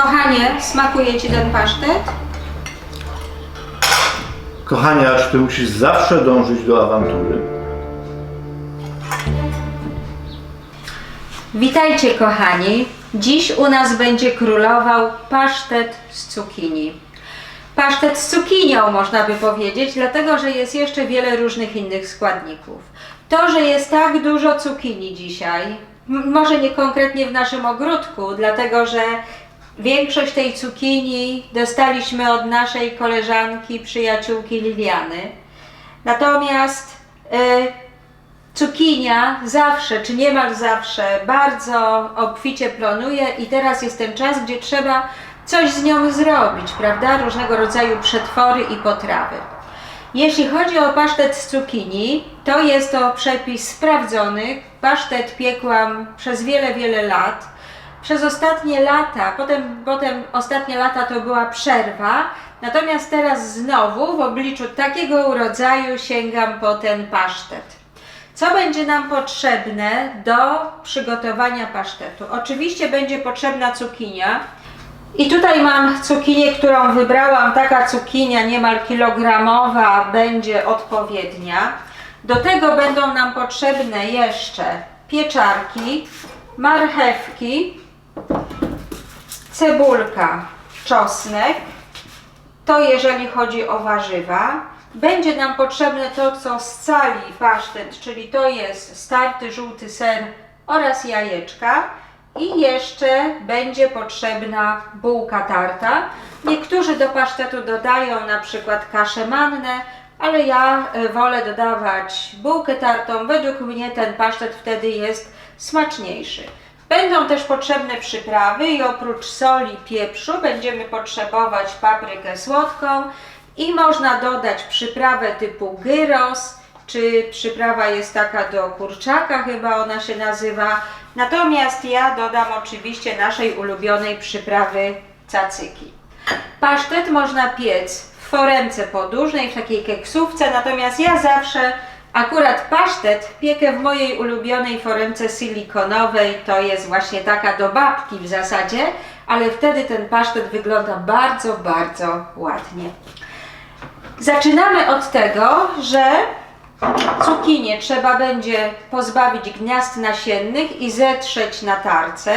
Kochanie, smakuje Ci ten pasztet? Kochania, czy ty musisz zawsze dążyć do awantury? Witajcie kochani. Dziś u nas będzie królował pasztet z cukinii. Pasztet z cukinią można by powiedzieć, dlatego że jest jeszcze wiele różnych innych składników. To, że jest tak dużo cukinii dzisiaj, może nie konkretnie w naszym ogródku, dlatego że większość tej cukinii dostaliśmy od naszej koleżanki, przyjaciółki Liliany. Natomiast y, Cukinia zawsze, czy niemal zawsze, bardzo obficie plonuje i teraz jest ten czas, gdzie trzeba coś z nią zrobić, prawda? Różnego rodzaju przetwory i potrawy. Jeśli chodzi o pasztet z cukinii, to jest to przepis sprawdzony. Pasztet piekłam przez wiele, wiele lat. Przez ostatnie lata, potem, potem ostatnie lata to była przerwa, natomiast teraz znowu w obliczu takiego urodzaju sięgam po ten pasztet. Co będzie nam potrzebne do przygotowania pasztetu? Oczywiście będzie potrzebna cukinia. I tutaj mam cukinię, którą wybrałam. Taka cukinia niemal kilogramowa będzie odpowiednia. Do tego będą nam potrzebne jeszcze pieczarki, marchewki, cebulka, czosnek, to jeżeli chodzi o warzywa. Będzie nam potrzebne to, co scali pasztet, czyli to jest starty żółty ser oraz jajeczka. I jeszcze będzie potrzebna bułka tarta. Niektórzy do pasztetu dodają na przykład kaszę mannę, ale ja e, wolę dodawać bułkę tartą. Według mnie ten pasztet wtedy jest smaczniejszy. Będą też potrzebne przyprawy i oprócz soli, pieprzu będziemy potrzebować paprykę słodką i można dodać przyprawę typu gyros, czy przyprawa jest taka do kurczaka, chyba ona się nazywa. Natomiast ja dodam oczywiście naszej ulubionej przyprawy cacyki. Pasztet można piec w foremce podłużnej, w takiej keksówce, natomiast ja zawsze akurat pasztet piekę w mojej ulubionej foremce silikonowej. To jest właśnie taka do babki w zasadzie, ale wtedy ten pasztet wygląda bardzo, bardzo ładnie. Zaczynamy od tego, że cukinię trzeba będzie pozbawić gniazd nasiennych i zetrzeć na tarce.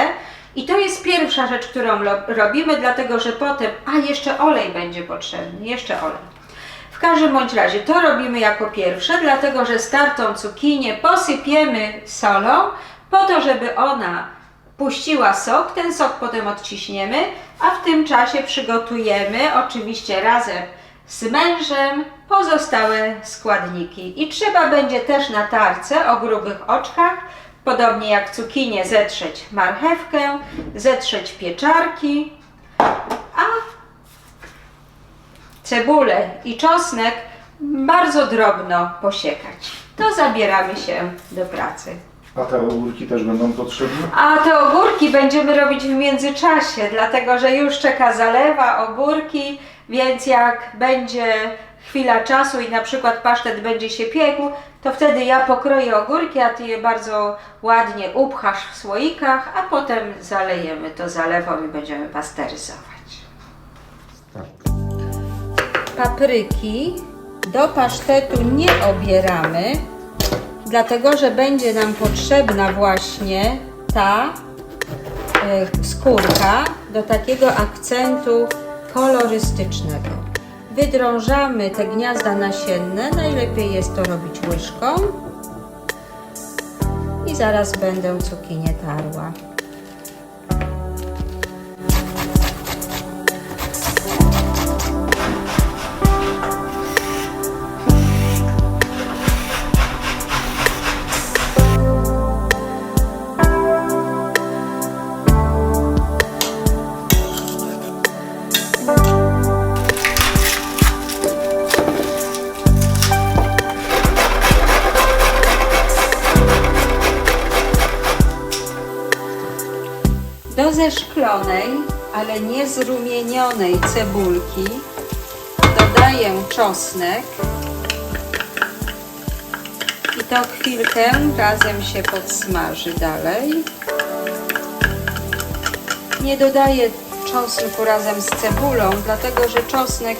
I to jest pierwsza rzecz, którą robimy, dlatego że potem, a jeszcze olej będzie potrzebny, jeszcze olej. Każdym bądź razie to robimy jako pierwsze, dlatego że startą cukinię posypiemy solą, po to, żeby ona puściła sok. Ten sok potem odciśniemy, a w tym czasie przygotujemy oczywiście razem z mężem pozostałe składniki. I trzeba będzie też na tarce o grubych oczkach, podobnie jak cukinię, zetrzeć marchewkę, zetrzeć pieczarki, a cebulę i czosnek bardzo drobno posiekać. To zabieramy się do pracy. A te ogórki też będą potrzebne? A te ogórki będziemy robić w międzyczasie, dlatego że już czeka zalewa, ogórki, więc jak będzie chwila czasu i na przykład pasztet będzie się piekł, to wtedy ja pokroję ogórki, a ty je bardzo ładnie upchasz w słoikach, a potem zalejemy to zalewą i będziemy pasteryzować. Papryki do pasztetu nie obieramy, dlatego że będzie nam potrzebna właśnie ta e, skórka do takiego akcentu kolorystycznego. Wydrążamy te gniazda nasienne, najlepiej jest to robić łyżką i zaraz będę cukinię tarła. Ale nie zrumienionej cebulki dodaję czosnek i to chwilkę razem się podsmaży dalej. Nie dodaję czosnku razem z cebulą, dlatego że czosnek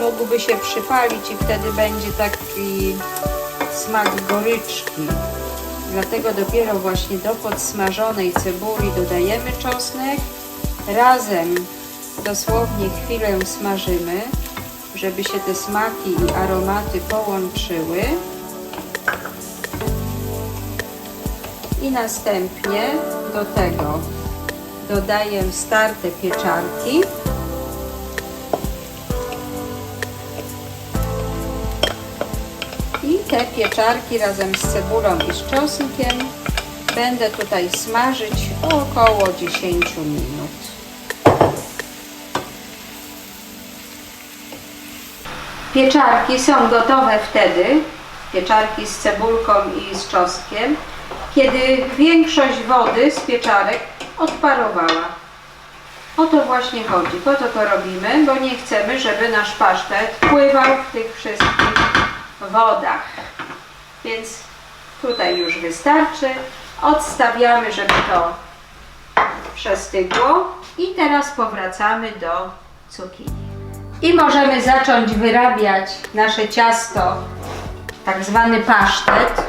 mógłby się przypalić i wtedy będzie taki smak goryczki. Dlatego dopiero właśnie do podsmażonej cebuli dodajemy czosnek. Razem dosłownie chwilę smażymy, żeby się te smaki i aromaty połączyły. I następnie do tego dodaję starte pieczarki. I te pieczarki razem z cebulą i z czosnkiem będę tutaj smażyć około 10 minut. Pieczarki są gotowe wtedy, pieczarki z cebulką i z czosnkiem, kiedy większość wody z pieczarek odparowała. O to właśnie chodzi, po to to robimy, bo nie chcemy, żeby nasz pasztet pływał w tych wszystkich wodach. Więc tutaj już wystarczy. Odstawiamy, żeby to przestygło i teraz powracamy do cukinii. I możemy zacząć wyrabiać nasze ciasto, tak zwany pasztet.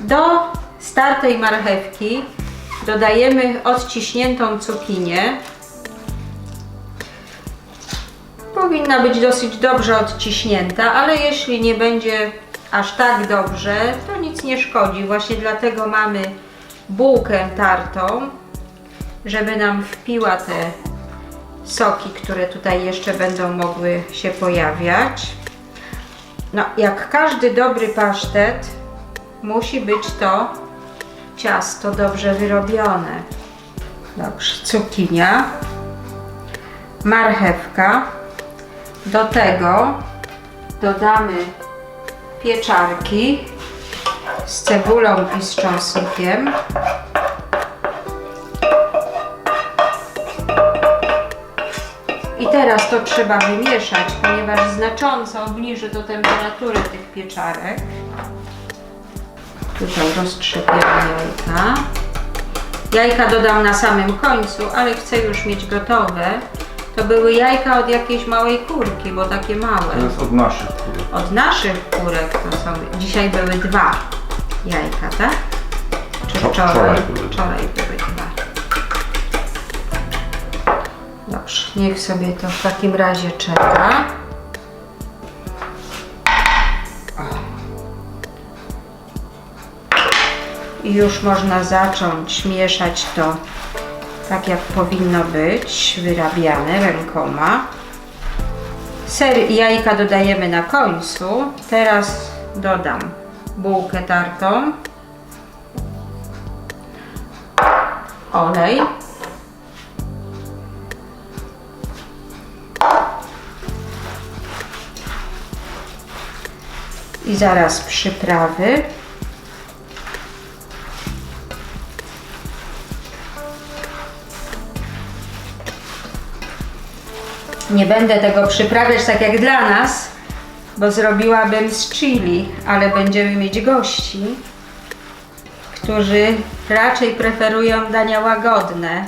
Do startej marchewki dodajemy odciśniętą cukinię. Powinna być dosyć dobrze odciśnięta, ale jeśli nie będzie aż tak dobrze, to nic nie szkodzi. Właśnie dlatego mamy bułkę tartą, żeby nam wpiła te soki, które tutaj jeszcze będą mogły się pojawiać. No, jak każdy dobry pasztet, musi być to ciasto dobrze wyrobione. Dobrze, cukinia, marchewka. Do tego dodamy pieczarki z cebulą i z czosnkiem. Teraz to trzeba wymieszać, ponieważ znacząco obniży to temperaturę tych pieczarek. Tutaj roztrzepiemy jajka. Jajka dodam na samym końcu, ale chcę już mieć gotowe. To były jajka od jakiejś małej kurki, bo takie małe. To jest od naszych kurek. Od naszych kurek to są. Dzisiaj były dwa jajka, tak? Czy Wczor- wczoraj? wczoraj były. Wczoraj były Dobrze, niech sobie to w takim razie czeka. I już można zacząć mieszać to tak jak powinno być, wyrabiane rękoma. Ser i jajka dodajemy na końcu. Teraz dodam bułkę tartą, olej, i zaraz przyprawy. Nie będę tego przyprawiać tak jak dla nas, bo zrobiłabym z chili, ale będziemy mieć gości, którzy raczej preferują dania łagodne.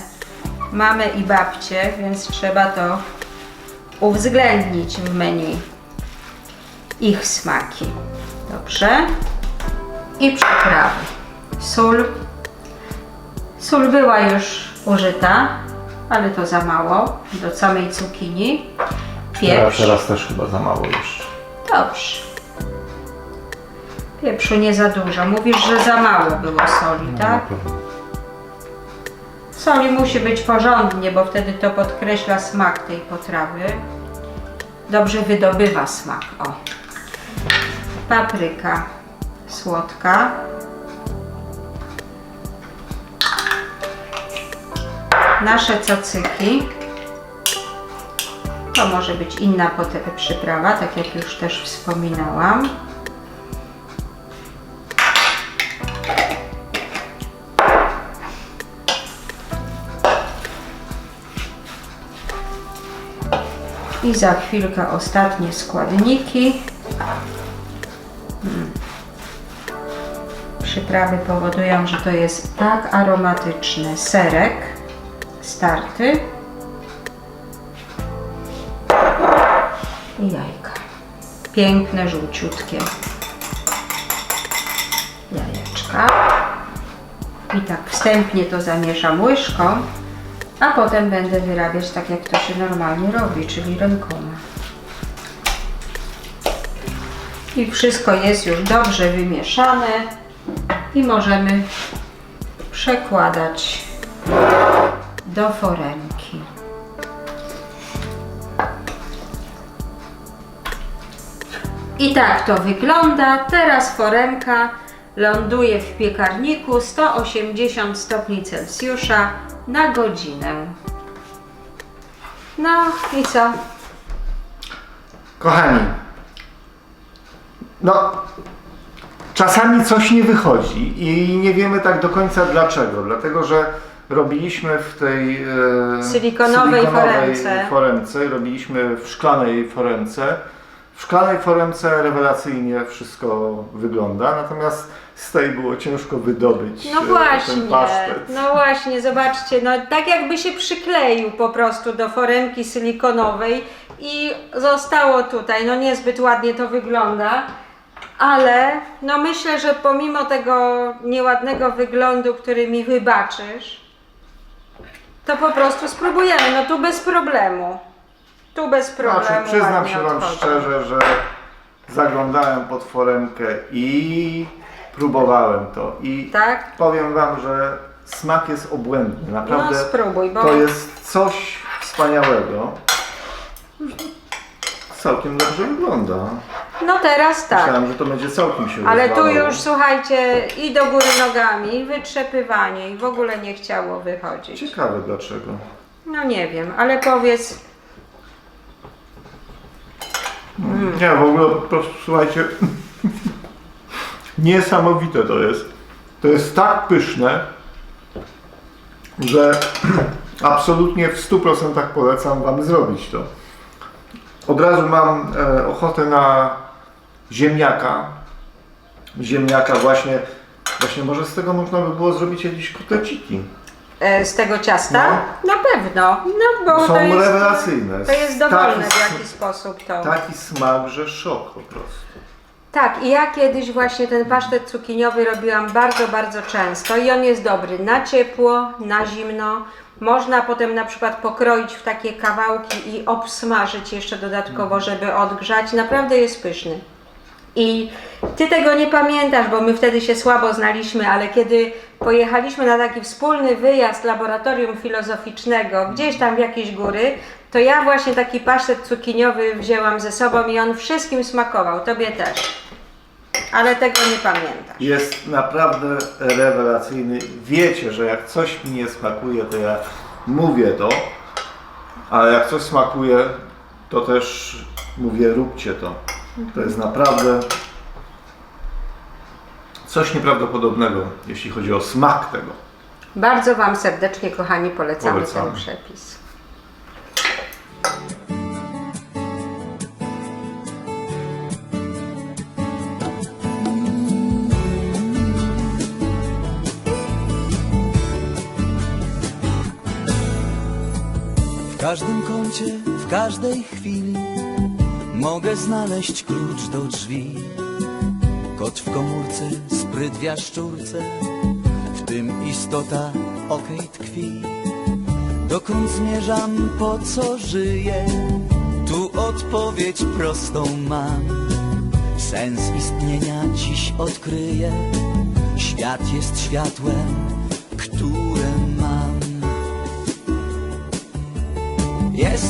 Mamy i babcie, więc trzeba to uwzględnić w menu. Ich smaki. Dobrze. I przyprawy. Sól. Sól była już użyta, ale to za mało do samej cukinii. Teraz, Pieprz. teraz też chyba za mało już. Dobrze. Pieprzu nie za dużo. Mówisz, że za mało było soli, tak? Na pewno. Soli musi być porządnie, bo wtedy to podkreśla smak tej potrawy. Dobrze wydobywa smak. O. Papryka słodka. Nasze cacyki. To może być inna przyprawa, tak jak już też wspominałam. I za chwilkę ostatnie składniki. Przyprawy powodują, że to jest tak aromatyczny serek starty. I jajka. Piękne, żółciutkie jajeczka. I tak wstępnie to zamieszam łyżką, a potem będę wyrabiać tak, jak to się normalnie robi, czyli rękoma. I wszystko jest już dobrze wymieszane i możemy przekładać do foremki. I tak to wygląda. Teraz foremka ląduje w piekarniku 180 stopni Celsjusza na godzinę. No i co? Kochani, no czasami coś nie wychodzi i nie wiemy tak do końca dlaczego. Dlatego, że robiliśmy w tej e, Silikonowej foremce. foremce, robiliśmy w szklanej foremce. W szklanej foremce rewelacyjnie wszystko wygląda, natomiast z tej było ciężko wydobyć No e, właśnie, ten pasztet. no właśnie, zobaczcie, no tak jakby się przykleił po prostu do foremki silikonowej i zostało tutaj, no niezbyt ładnie to wygląda, ale no myślę, że pomimo tego nieładnego wyglądu, który mi wybaczysz, to po prostu spróbujemy, no tu bez problemu. Tu bez problemu. Znaczy, przyznam ładnie się Wam odchodzi. szczerze, że zaglądałem pod foremkę i próbowałem to. I Tak? powiem Wam, że smak jest obłędny. Naprawdę No spróbuj, bo to jest coś wspaniałego. Całkiem dobrze wygląda. No teraz tak. Myślałem, że to będzie całkiem się Ale tu rozwalało. już słuchajcie, i do góry nogami, i wytrzepywanie, i w ogóle nie chciało wychodzić. Ciekawe dlaczego. No nie wiem, ale powiedz, Nie, w ogóle po prostu słuchajcie. Niesamowite to jest. To jest tak pyszne, że absolutnie w 100% polecam Wam zrobić to. Od razu mam e, ochotę na ziemniaka. Ziemniaka właśnie, właśnie może z tego można by było zrobić jakieś kotleciki. e, z tego ciasta? No. Na pewno, no bo Są to jest, rewelacyjne. to jest dowolne Taki w s- jaki sposób to. Taki smak, że szok po prostu. Tak, i ja kiedyś właśnie ten pasztet cukiniowy robiłam bardzo, bardzo często i on jest dobry na ciepło, na zimno. Można potem na przykład pokroić w takie kawałki i obsmażyć jeszcze dodatkowo, żeby odgrzać. Naprawdę jest pyszny. I ty tego nie pamiętasz, bo my wtedy się słabo znaliśmy, ale kiedy pojechaliśmy na taki wspólny wyjazd laboratorium filozoficznego, gdzieś tam w jakieś góry, to ja właśnie taki pasztet cukiniowy wzięłam ze sobą i on wszystkim smakował, tobie też. Ale tego nie pamiętasz. Jest naprawdę rewelacyjny. Wiecie, że jak coś mi nie smakuje, to ja mówię to, ale jak coś smakuje, to też mówię róbcie to. To jest naprawdę coś nieprawdopodobnego, jeśli chodzi o smak tego. Bardzo Wam serdecznie, kochani, polecamy, Polecamy. ten przepis. W każdym kącie, w każdej chwili mogę znaleźć klucz do drzwi. Kot w komórce, spryt w jaszczurce, w tym istota okej tkwi. Dokąd zmierzam, po co żyję? Tu odpowiedź prostą mam. Sens istnienia dziś odkryję. Świat jest światłem, które mam. Jest